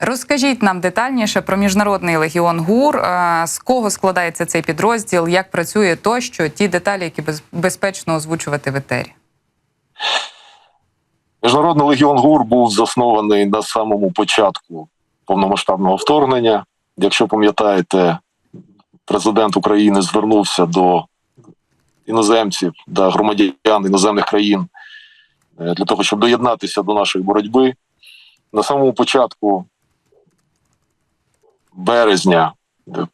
Розкажіть нам детальніше про міжнародний легіон ГУР, е, з кого складається цей підрозділ, як працює тощо, ті деталі, які без- безпечно озвучувати в етері. Міжнародний легіон ГУР був заснований на самому початку повномасштабного вторгнення. Якщо пам'ятаєте, президент України звернувся до іноземців, до громадян іноземних країн е, для того, щоб доєднатися до нашої боротьби. На самому початку березня е,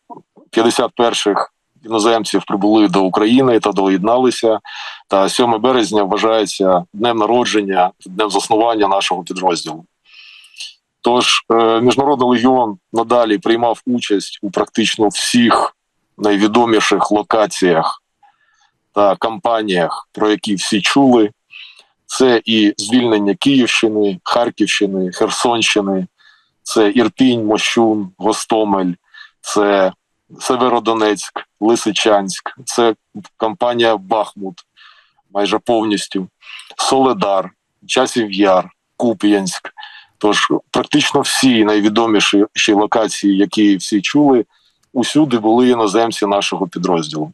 51-х іноземців прибули до України та доєдналися. Та 7 березня вважається днем народження, днем заснування нашого підрозділу. Тож е, міжнародний легіон надалі приймав участь у практично всіх найвідоміших локаціях та кампаніях, про які всі чули. Це і звільнення Київщини, Харківщини, Херсонщини, це Ірпінь, Мощун, Гостомель, це Северодонецьк, Лисичанськ, це кампанія Бахмут майже повністю, Соледар, Часів Яр, Куп'янськ. Тож практично всі найвідоміші локації, які всі чули, усюди були іноземці нашого підрозділу.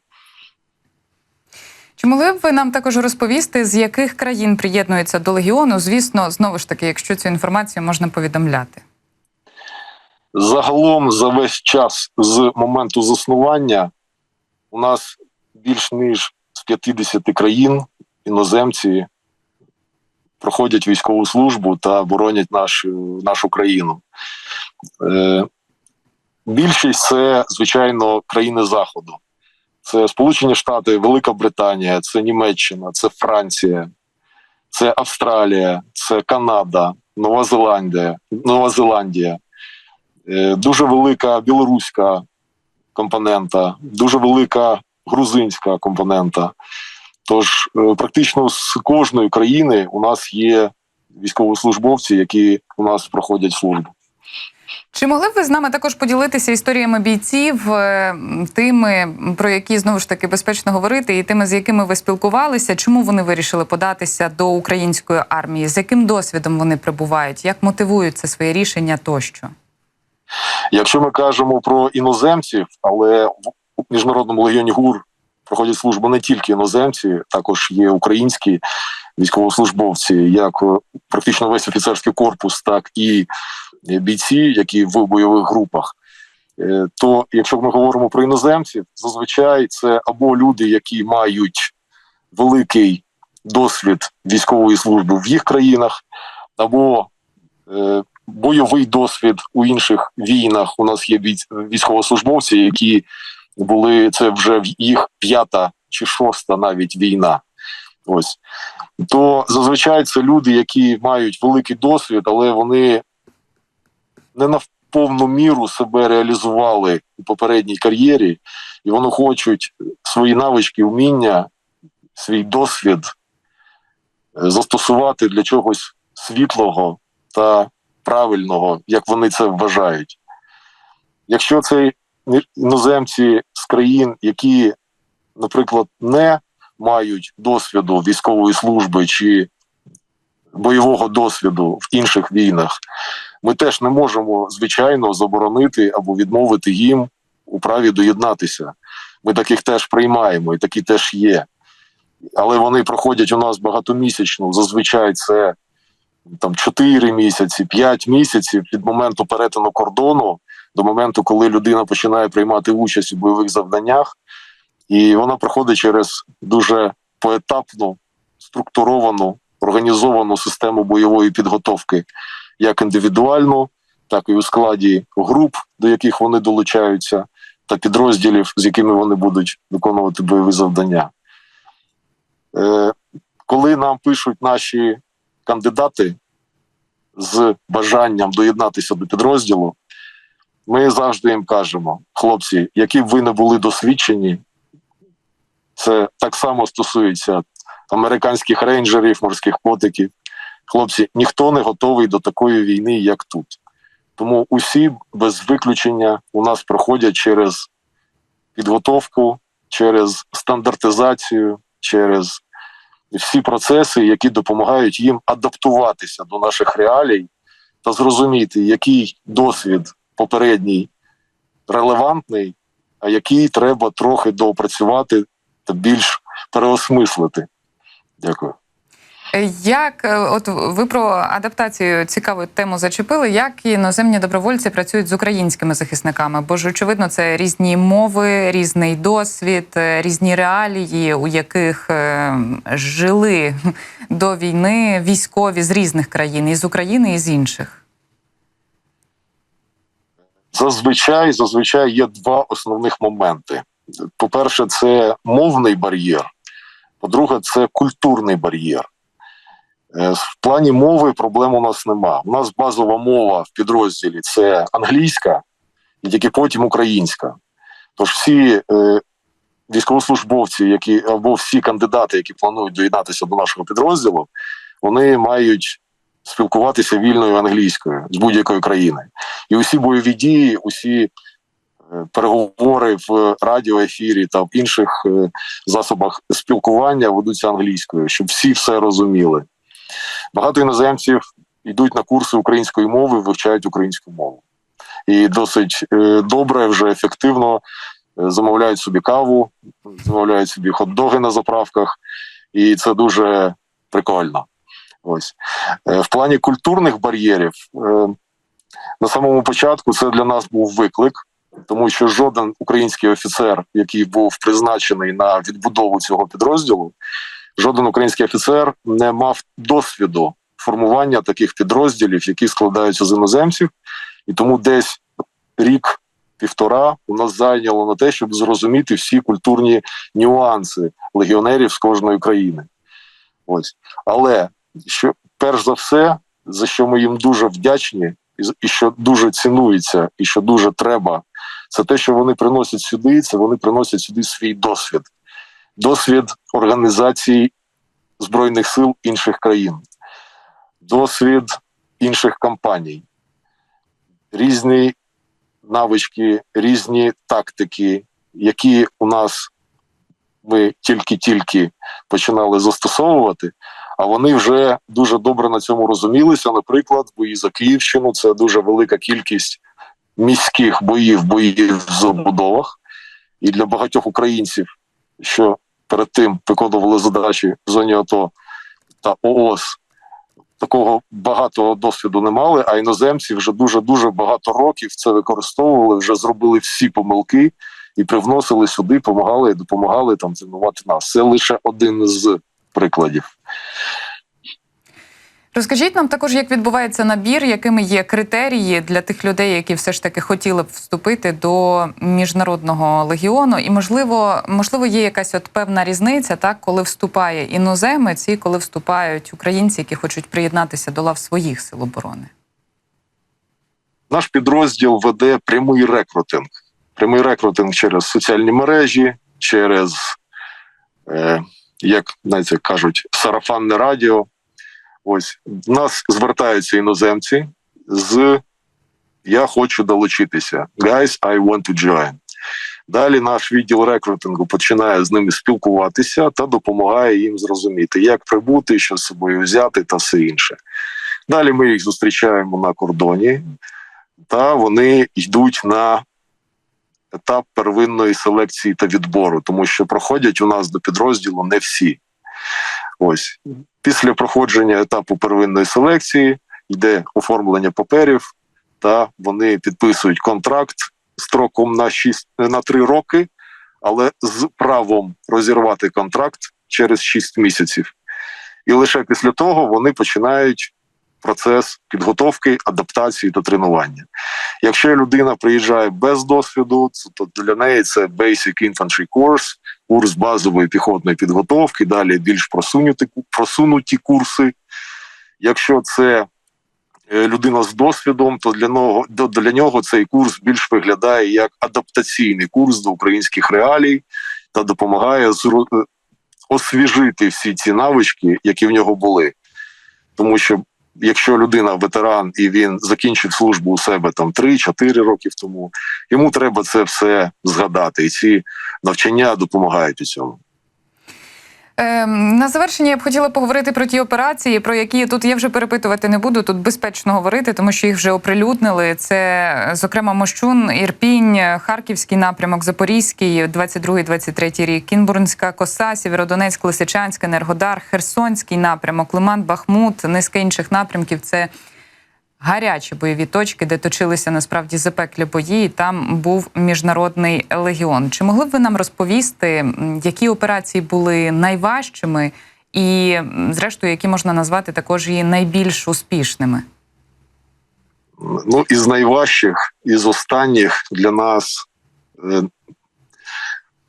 Чи могли б ви нам також розповісти, з яких країн приєднуються до легіону? Звісно, знову ж таки, якщо цю інформацію можна повідомляти. Загалом за весь час з моменту заснування у нас більш ніж з 50 країн іноземці проходять військову службу та боронять нашу, нашу країну. Е, більшість це, звичайно, країни Заходу. Це Сполучені Штати, Велика Британія, це Німеччина, це Франція, це Австралія, це Канада, Нова Зеландія, Нова Зеландія. Е, дуже велика білоруська компонента, дуже велика грузинська компонента. Тож, е, практично з кожної країни у нас є військовослужбовці, які у нас проходять службу. Чи могли б ви з нами також поділитися історіями бійців, е, тими, про які знову ж таки безпечно говорити, і тими, з якими ви спілкувалися? Чому вони вирішили податися до української армії? З яким досвідом вони прибувають? Як мотивують це своє рішення тощо? Якщо ми кажемо про іноземців, але в міжнародному легіоні ГУР проходять службу не тільки іноземці, також є українські військовослужбовці, як практично весь офіцерський корпус, так і бійці, які в бойових групах. Е, То, якщо ми говоримо про іноземців, зазвичай це або люди, які мають великий досвід військової служби в їх країнах, або е, бойовий досвід у інших війнах. У нас є військовослужбовці, які були це вже їх п'ята чи шоста навіть війна. Ось то зазвичай це люди, які мають великий досвід, але вони не на повну міру себе реалізували у попередній кар'єрі, і вони хочуть свої навички, вміння, свій досвід е, застосувати для чогось світлого та правильного, як вони це вважають. Якщо це іноземці з країн, які, наприклад, не мають досвіду військової служби чи бойового досвіду в інших війнах, ми теж не можемо, звичайно, заборонити або відмовити їм у праві доєднатися. Ми таких теж приймаємо, і такі теж є. Але вони проходять у нас багатомісячну. Зазвичай це там 4 місяці, 5 місяців від моменту перетину кордону до моменту, коли людина починає приймати участь у бойових завданнях, і вона проходить через дуже поетапну, структуровану, організовану систему бойової підготовки, як індивідуальну, так і у складі груп, до яких вони долучаються, та підрозділів, з якими вони будуть виконувати бойові завдання. Е, коли нам пишуть наші кандидати з бажанням доєднатися до підрозділу, ми завжди їм кажемо: хлопці, які б ви не були досвідчені, це так само стосується американських рейнджерів, морських котиків. Хлопці, ніхто не готовий до такої війни, як тут. Тому усі без виключення у нас проходять через підготовку, через стандартизацію, через всі процеси, які допомагають їм адаптуватися до наших реалій та зрозуміти, який досвід попередній релевантний, а який треба трохи доопрацювати та більш переосмислити. Дякую. Е, Як е, от ви про адаптацію цікаву тему зачепили, як іноземні добровольці працюють з українськими захисниками? Бо ж очевидно, це різні мови, різний досвід, е, різні реалії, у яких жили до війни військові з різних країн, і з України, і з інших. Зазвичай, зазвичай є два основних моменти. По-перше, це мовний бар'єр. По-друге, це культурний бар'єр. Е, В плані мови проблем у нас нема. У нас базова мова в підрозділі це англійська і тільки потім українська. Тож всі е, військовослужбовці, які або всі кандидати, які планують доєднатися до нашого підрозділу, вони мають спілкуватися вільною англійською з будь-якої країни. І усі бойові дії, усі е, переговори в радіоефірі та в інших е, засобах спілкування ведуться англійською, щоб всі все розуміли. Багато іноземців йдуть на курси української мови, вивчають українську мову. І досить е, добре, вже ефективно е, замовляють собі каву, замовляють собі хот-доги на заправках, і це дуже прикольно. Ось Е, в плані культурних бар'єрів на самому початку це для нас був виклик, тому що жоден український офіцер, який був призначений на відбудову цього підрозділу, жоден український офіцер не мав досвіду формування таких підрозділів, які складаються з іноземців, і тому десь рік. Півтора у нас зайняло на те, щоб зрозуміти всі культурні нюанси легіонерів з кожної країни. Ось. Але що перш за все, за що ми їм дуже вдячні, і що дуже цінується, і що дуже треба, це те, що вони приносять сюди. Це вони приносять сюди свій досвід, досвід організації збройних сил інших країн, досвід інших компаній, різні навички, різні тактики, які у нас ми тільки-тільки починали застосовувати, а вони вже дуже добре на цьому розумілися. Наприклад, бої за Київщину це дуже велика кількість міських боїв, боїв в забудовах. І для багатьох українців, що перед тим виконували задачі в зоні АТО та ООС, такого багатого досвіду не мали, а іноземці вже дуже дуже багато років це використовували, вже зробили всі помилки і привносили сюди, допомагали, допомагали там тренувати нас. Це лише один з прикладів. Розкажіть нам також, як відбувається набір, якими є критерії для тих людей, які все ж таки хотіли б вступити до міжнародного легіону, і можливо, можливо, є якась от певна різниця, так коли вступає іноземець і коли вступають українці, які хочуть приєднатися до лав своїх сил оборони. Наш підрозділ веде прямий рекрутинг. Прямий рекрутинг через соціальні мережі, через, е, як знаєте, кажуть, сарафанне радіо. Ось в нас звертаються іноземці з Я хочу долучитися. Guys, I want to join. Далі наш відділ рекрутингу починає з ними спілкуватися та допомагає їм зрозуміти, як прибути, що з собою взяти та все інше. Далі ми їх зустрічаємо на кордоні, та вони йдуть на етап первинної селекції та відбору, тому що проходять у нас до підрозділу не всі. Ось після проходження етапу первинної селекції йде оформлення паперів, та вони підписують контракт строком на 6, на 3 роки, але з правом розірвати контракт через 6 місяців. І лише після того вони починають процес підготовки, адаптації та тренування. Якщо людина приїжджає без досвіду, то для неї це Basic Infantry Course, курс базової піхотної підготовки, далі більш просунуті, просунуті курси. Якщо це е, людина з досвідом, то для нього, для нього цей курс більш виглядає як адаптаційний курс до українських реалій та допомагає е, освіжити всі ці навички, які в нього були. Тому що якщо людина ветеран і він закінчив службу у себе там 3-4 роки тому, йому треба це все згадати. І ці навчання допомагають у цьому. Ем, на завершення я б хотіла поговорити про ті операції, про які тут я вже перепитувати не буду. Тут безпечно говорити, тому що їх вже оприлюднили. Це, зокрема, Мощун, Ірпінь, Харківський напрямок, Запорізький, 22-23 рік, Кінбурнська коса, Сєвєродонецьк, Лисичанськ, Енергодар, Херсонський напрямок, Лиман, Бахмут, низка інших напрямків. Це гарячі бойові точки, де точилися насправді запеклі бої. і Там був міжнародний легіон. Чи могли б ви нам розповісти, які операції були найважчими, і, зрештою, які можна назвати також і найбільш успішними? Ну, із найважчих, із останніх для нас е,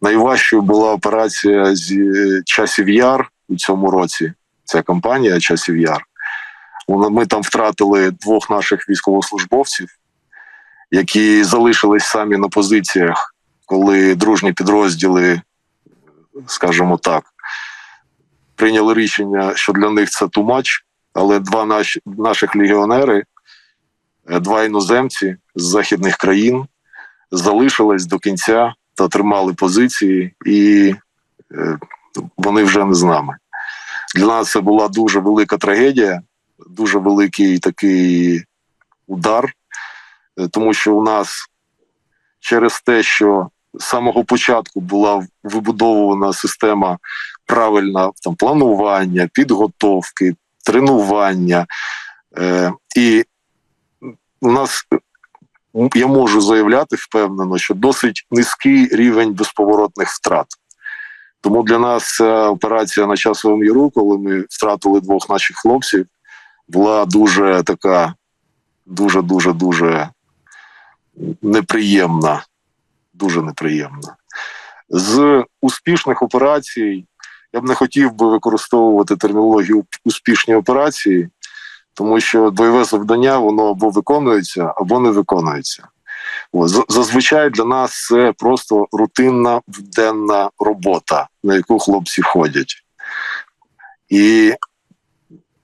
найважчою була операція з е, часів яр у цьому році. Ця кампанія часів яр. Ми там втратили двох наших військовослужбовців, які залишились самі на позиціях, коли дружні підрозділи, скажімо так, прийняли рішення, що для них це тумач, але два наші, наших легіонери Е, два іноземці з західних країн залишились до кінця та тримали позиції, і е, вони вже не з нами. Для нас це була дуже велика трагедія, дуже великий такий удар, е, тому що у нас через те, що з самого початку була вибудована система правильна там планування, підготовки, тренування. Е, і у нас я можу заявляти впевнено, що досить низький рівень безповоротних втрат. Тому для нас операція на часовому яру, коли ми втратили двох наших хлопців, була дуже така, дуже, дуже, дуже неприємна. Дуже неприємна. З успішних операцій я б не хотів би використовувати термінологію успішні операції, тому що бойове завдання воно або виконується, або не виконується. Зазвичай для нас це просто рутинна денна робота, на яку хлопці ходять. І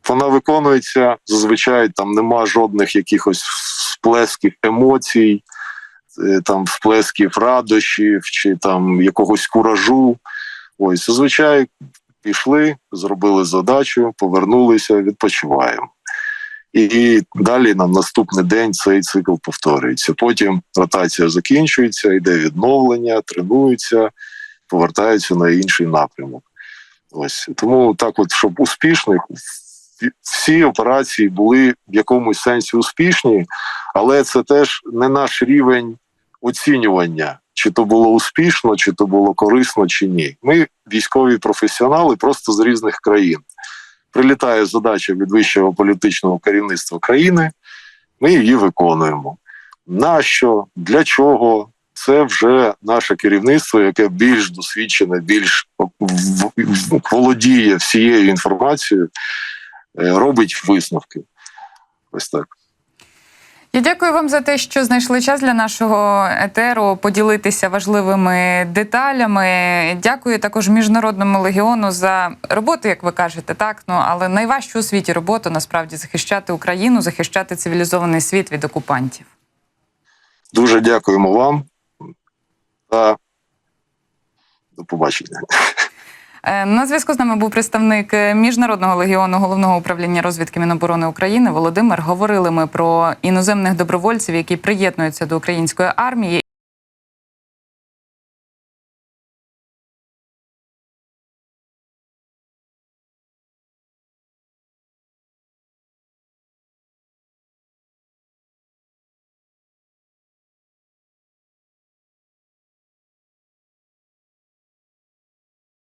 вона виконується зазвичай там нема жодних якихось сплесків емоцій, е, там всплесків радощів чи там якогось куражу. Ось зазвичай пішли, зробили задачу, повернулися, відпочиваємо. І далі на наступний день цей цикл повторюється. Потім ротація закінчується, йде відновлення, тренуються, повертаються на інший напрямок. Ось тому так, от щоб успішних всі- операції були в якомусь сенсі успішні, але це теж не наш рівень оцінювання, чи то було успішно, чи то було корисно, чи ні. Ми військові професіонали просто з різних країн прилітає задача від вищого політичного керівництва країни, ми її виконуємо. Нащо, для чого? Це вже наше керівництво, яке більш досвідчене, більш володіє всією інформацією, робить висновки. Ось так. Я дякую вам за те, що знайшли час для нашого етеру поділитися важливими деталями. Дякую також міжнародному легіону за роботу, як ви кажете, так ну але найважчу у світі роботу насправді захищати Україну, захищати цивілізований світ від окупантів. Дуже дякуємо вам та до побачення. Е, На зв'язку з нами був представник е, міжнародного легіону головного управління розвідки Міноборони України Володимир. Говорили ми про іноземних добровольців, які приєднуються до української армії.